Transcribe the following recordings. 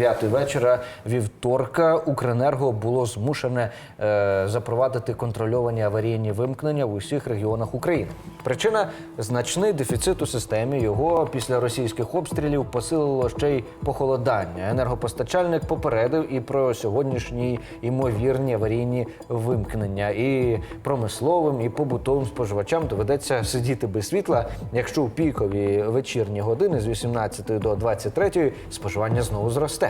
П'ятої вечора вівторка Укренерго було змушене е, запровадити контрольовані аварійні вимкнення в усіх регіонах України. Причина значний дефіцит у системі. Його після російських обстрілів посилило ще й похолодання. Енергопостачальник попередив і про сьогоднішні ймовірні аварійні вимкнення. І промисловим, і побутовим споживачам доведеться сидіти без світла, якщо у пікові вечірні години з 18 до 23 споживання знову зросте.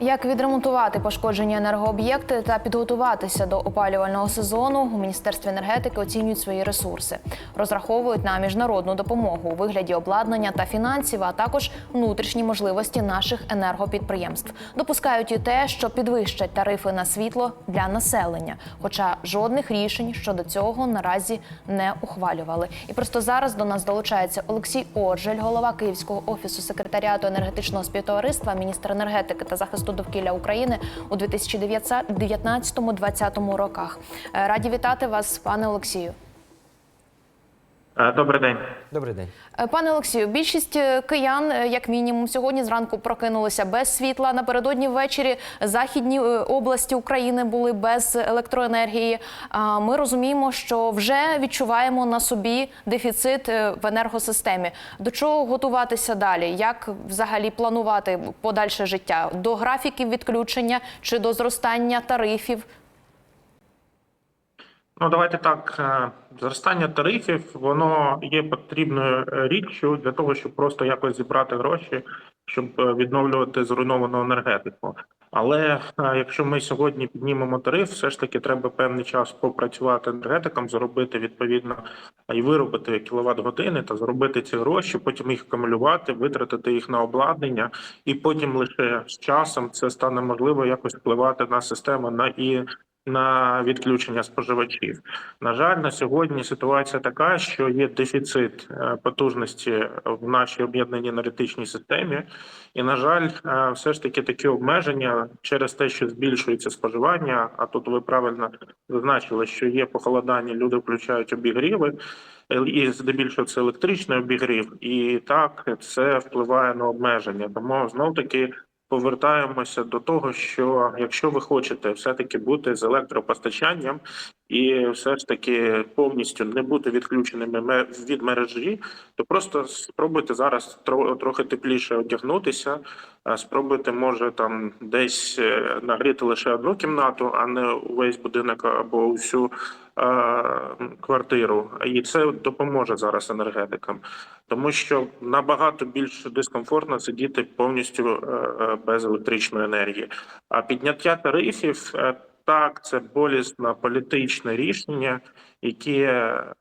Як відремонтувати пошкоджені енергооб'єкти та підготуватися до опалювального сезону у міністерстві енергетики оцінюють свої ресурси, розраховують на міжнародну допомогу у вигляді обладнання та фінансів, а також внутрішні можливості наших енергопідприємств. Допускають і те, що підвищать тарифи на світло для населення, хоча жодних рішень щодо цього наразі не ухвалювали. І просто зараз до нас долучається Олексій Оржель, голова Київського офісу секретаріату енергетичного співтовариства, міністр енергетики та захисту довкілля України у 2019-2020 роках. Е, Раді вітати вас, пане Олексію. Е, Добрий день. Добрий день. Е, Пане Олексію, більшість е, киян, як мінімум, сьогодні зранку прокинулися без світла. Напередодні ввечері західні області України були без електроенергії. А Ми розуміємо, що вже відчуваємо на собі дефіцит в енергосистемі. До чого готуватися далі? Як взагалі планувати подальше життя? До графіків відключення чи до зростання тарифів? Ну давайте так. е, Зростання тарифів воно є потрібною е, річчю для того, щоб просто якось зібрати гроші, щоб е, відновлювати зруйновану енергетику. Але якщо ми сьогодні піднімемо тариф, все ж таки треба певний час попрацювати енергетикам, заробити відповідно і виробити кіловат години та заробити ці гроші, потім їх акумулювати, витратити їх на обладнання, і потім лише з часом це стане можливо якось впливати на систему на і на відключення споживачів. На жаль, на сьогодні ситуація така, що є дефіцит е, потужності в нашій об'єднаній енергетичній системі, і на жаль, е, все ж таки такі обмеження через те, що збільшується споживання. А тут ви правильно зазначили, що є похолодання, люди включають обігріви. е, І здебільшого це електричний обігрів, і так це впливає на обмеження. Тому знов таки повертаємося до того, що якщо ви хочете все-таки бути з електропостачанням і все ж таки повністю не бути відключеними від мережі, то просто спробуйте зараз трохи тепліше одягнутися. Спробуйте, може там десь е, нагріти лише одну кімнату, а не увесь будинок або всю квартиру, і це допоможе зараз енергетикам, тому що набагато більш дискомфортно сидіти повністю е, е, без електричної енергії. А підняття тарифів так, це болісне політичне рішення, яке е,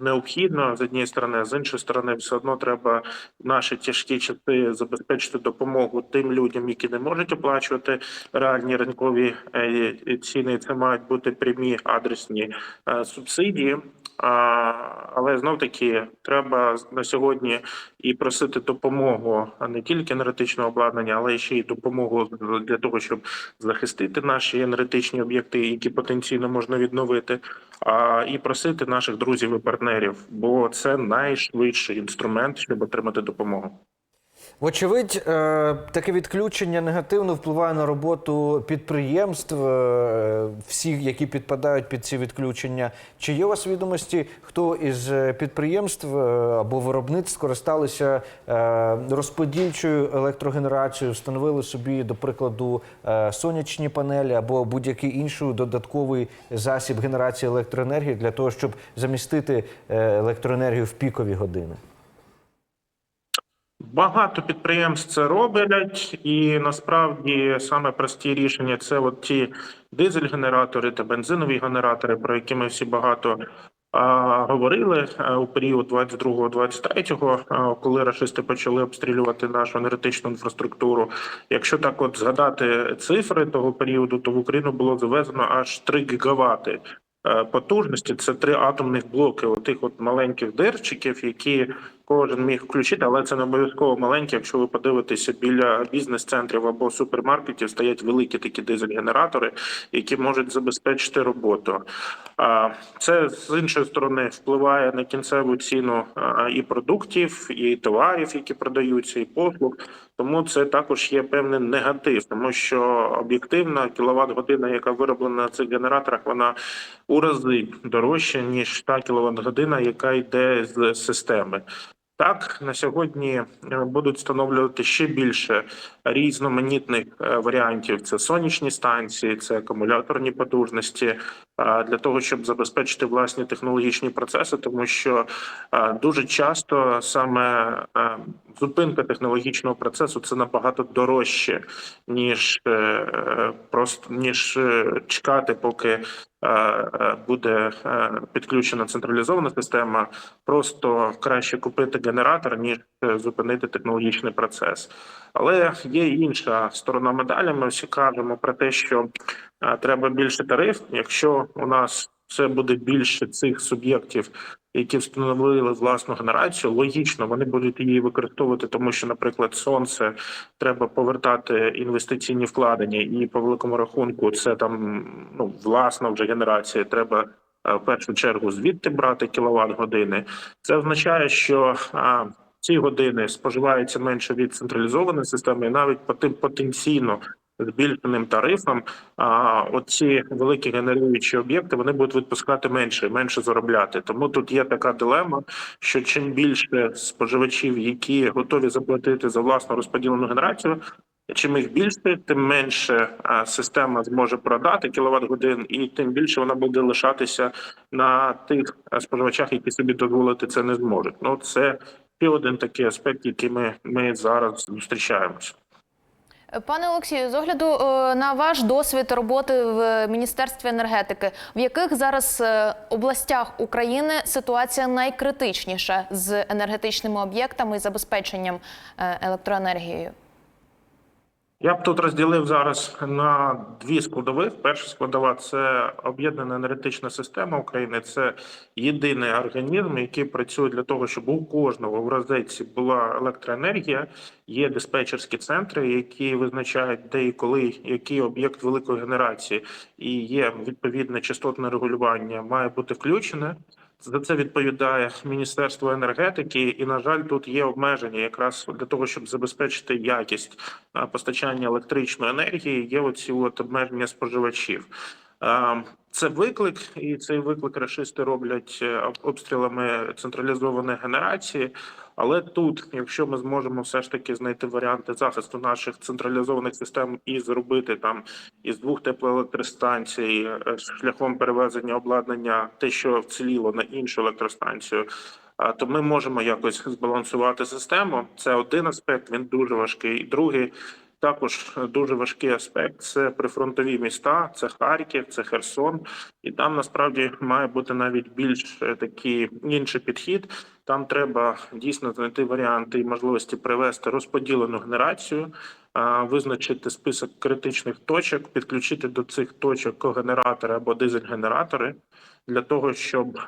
необхідно з однієї сторони, а з іншої сторони, все одно треба наші тяжкі часи забезпечити допомогу тим людям, які не можуть оплачувати реальні ринкові е, ціни. Це мають бути прямі адресні е, субсидії. Але знов таки треба на сьогодні і просити допомогу не тільки енергетичного обладнання, але ще й допомогу для того, щоб захистити наші енергетичні об'єкти, які потенційно можна відновити, а і просити наших друзів і партнерів, бо це найшвидший інструмент, щоб отримати допомогу. Вочевидь, е, таке відключення негативно впливає на роботу підприємств, е, всіх, які підпадають під ці відключення. Чи є у вас відомості, хто із е, підприємств або виробництв скористалися розподільчою електрогенерацією, встановили собі, до прикладу, сонячні панелі або будь-який інший додатковий засіб генерації електроенергії для того, щоб замістити електроенергію в пікові години? Багато підприємств це роблять, і насправді саме прості рішення це от ті дизель-генератори та бензинові генератори, про які ми всі багато а, говорили а, у період 22-23, а, коли рашисти почали обстрілювати нашу енергетичну інфраструктуру. Якщо так от згадати цифри того періоду, то в Україну було завезено аж 3 гігавати е, потужності. Це три атомних блоки, отих от маленьких дерчиків, які кожен міг включити, але це не обов'язково маленькі. Якщо ви подивитеся біля бізнес-центрів або супермаркетів, стоять великі такі дизель-генератори, які можуть забезпечити роботу. А це з іншої сторони впливає на кінцеву ціну і продуктів, і товарів, які продаються, і послуг. Тому це також є певний негатив, тому що об'єктивна кіловат година, яка вироблена на цих генераторах, вона у рази дорожча ніж та кіловат година, яка йде з системи. Так, на сьогодні е, будуть встановлювати ще більше різноманітних е, варіантів. Це сонячні станції, це акумуляторні потужності для того, щоб забезпечити власні технологічні процеси, тому що дуже часто саме зупинка технологічного процесу це набагато дорожче, ніж е, просто ніж е, чекати, поки е, буде підключена централізована система. Просто краще купити генератор, ніж зупинити технологічний процес. Але є інша сторона медалі. Ми всі кажемо про те, що е, треба більше тариф. Якщо у нас це буде більше цих суб'єктів, які встановили власну генерацію, логічно вони будуть її використовувати, тому що, наприклад, сонце треба повертати інвестиційні вкладення, і по великому рахунку це там ну власна вже генерація. Треба е, в першу чергу звідти брати кіловат години. Це означає, що ці години споживаються менше від централізованої системи, і навіть по тим потенційно збільшеним тарифам, а оці великі генеруючі об'єкти вони будуть відпускати менше, менше заробляти. Тому тут є така дилема, що чим більше споживачів, які готові заплатити за власну розподілену генерацію. Чим їх більше, тим менше система зможе продати кіловат годин, і тим більше вона буде лишатися на тих споживачах, які собі дозволити це не зможуть. Ну це ще один такий аспект, який ми, ми зараз зустрічаємося. Пане Олексію, з огляду е, на ваш досвід роботи в Міністерстві енергетики, в яких зараз е, областях України ситуація найкритичніша з енергетичними об'єктами і забезпеченням е, електроенергією? Я б тут розділив зараз на дві складових. Перша складова це об'єднана енергетична система України. Це єдиний організм, який працює для того, щоб у кожного в розетці була електроенергія. Є диспетчерські центри, які визначають, де і коли який об'єкт великої генерації, і є відповідне частотне регулювання, має бути включене. За це відповідає Міністерство енергетики, і на жаль, тут є обмеження якраз для того, щоб забезпечити якість постачання електричної енергії. Є оці от обмеження споживачів. Це виклик, і цей виклик рашисти роблять е, обстрілами централізованої генерації. Але тут, якщо ми зможемо все ж таки знайти варіанти захисту наших централізованих систем і зробити там із двох теплоелектростанцій е, шляхом перевезення обладнання, те, що вціліло на іншу електростанцію, то ми можемо якось збалансувати систему. Це один аспект, він дуже важкий. Другий також дуже важкий аспект це прифронтові міста, це Харків, це Херсон, і там насправді має бути навіть більш такий інший підхід. Там треба дійсно знайти варіанти і можливості привести розподілену генерацію, визначити список критичних точок, підключити до цих точок когенератори або дизель-генератори для того, щоб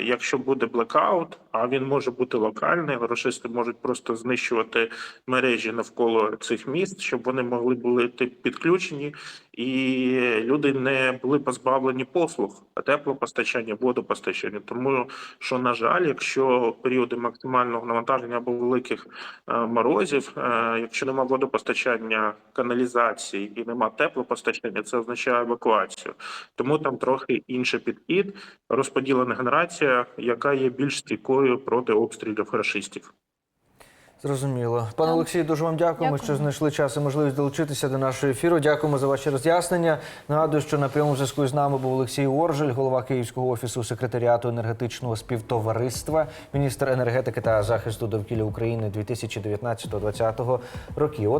якщо буде блекаут, а він може бути локальний, рашисти можуть просто знищувати мережі навколо цих міст, щоб вони могли бути підключені, і люди не були позбавлені послуг теплопостачання, водопостачання. Тому що на жаль, якщо періоди максимального навантаження або великих е, морозів, е, якщо нема водопостачання, каналізації і нема теплопостачання, це означає евакуацію. Тому там трохи інший підхід, розподілена генерація, яка є більш стійкою проти обстрілів рашистів. Зрозуміло. Пане Олексію, дуже вам дякуємо, Дякую. що знайшли час і можливість долучитися до нашого ефіру. Дякуємо за ваші роз'яснення. Нагадую, що на прямому зв'язку з нами був Олексій Оржель, голова Київського офісу секретаріату енергетичного співтовариства, міністр енергетики та захисту довкілля України 2019-2020 років.